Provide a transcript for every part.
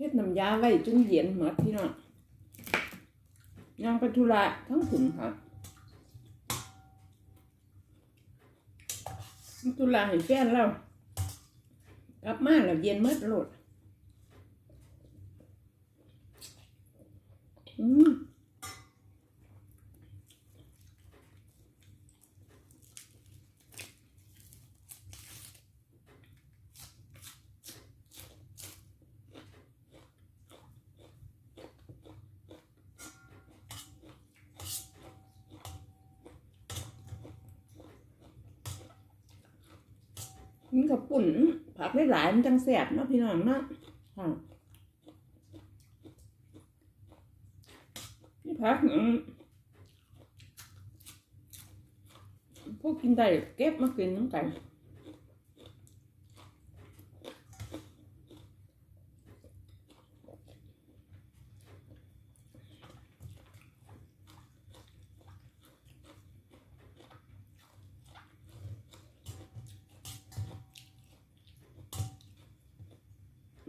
เทศน้ำยาไว้จนเย็นหมดพี่น้องยังไปธุระทั้งถึงค่ะทุระให้แฟนเรากลับมาแล้วเย็นหมดโลดอืม มันกับปุ่นผักหลายๆมันจังแสบเนาะพี่น้องเนาะค่ะนี่ผักพวกกินได้เก็บมากินน้ำกัน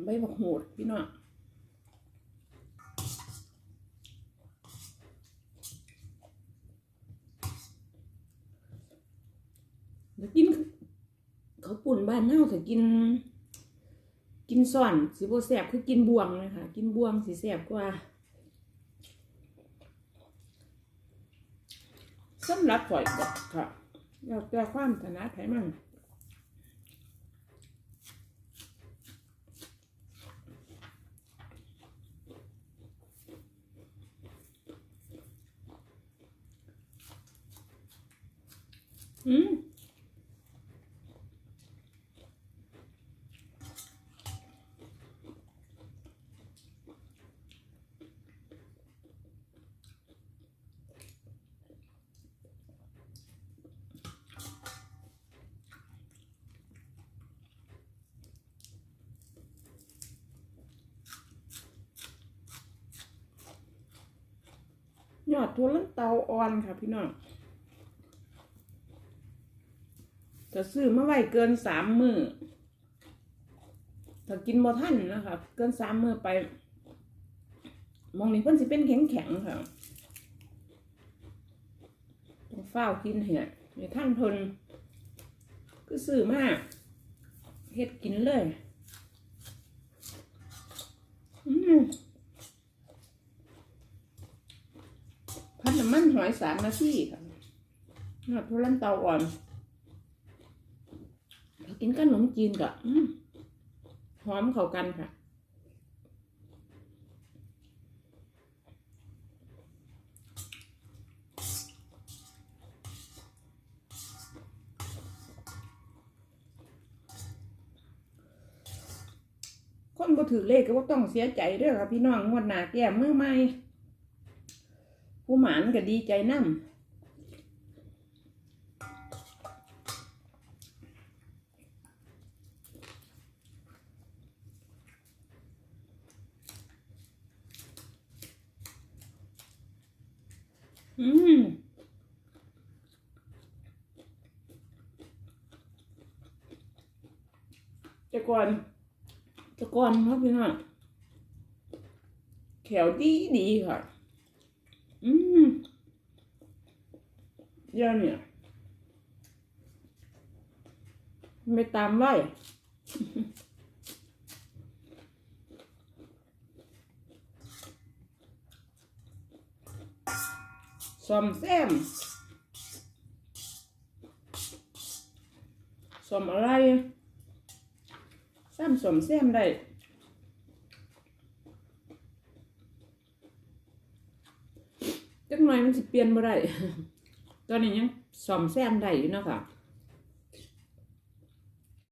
ใบบักโหดพี่น้องเดี๋ยวกินเขาปุ่นบ้านเน่าถ้ากิน กินซ่อนสิบแสบคือกินบวงเลยค่ะ กินบวงสิแสบกว่าสำหรับข่อยก็ค่ะแล้วแต่ความถนัดไผมัน อืมยอดทั่วลันเตาอ่อนค่ะพี่น้อง จะซื้อมาไว้เกินสามมือถ้ากินบ่ทันนะคะเกินสามมือไป มองนี้เพิ่นสิเป็นแข็งแข็งๆค่ะต้องเฝ้ากินเหรอในท่านเพิ่นก็ซื้อมาเฮ็ดกินเลยพัดน้ำมันหอยสามนาทีค่ะนอดทุลันเตาอ่อน กินขนมจีนก็อืมหอมเข้ากันค่ะ คนบ่ถือเลขก็บ่ต้องเสียใจเด้อค่ะพี่น้องงวดหน้าแก้มือใหม่ผู้หมานก็ดีใจนำ อืมแต่ก่อนแต่ก่อนครับพี่น้องแขวดีดีค่ะ อืมเดี๋ยวเนี่ยไม่ตามไล่ ซ่อมแซมซ่อมอะไรซ้ำซ่อมแซมได้จักหน่อยมันสิเปลี่ยนบ่ได้ตอนนี้ยังซ่อมแซมได้อยู่เนาะค่ะ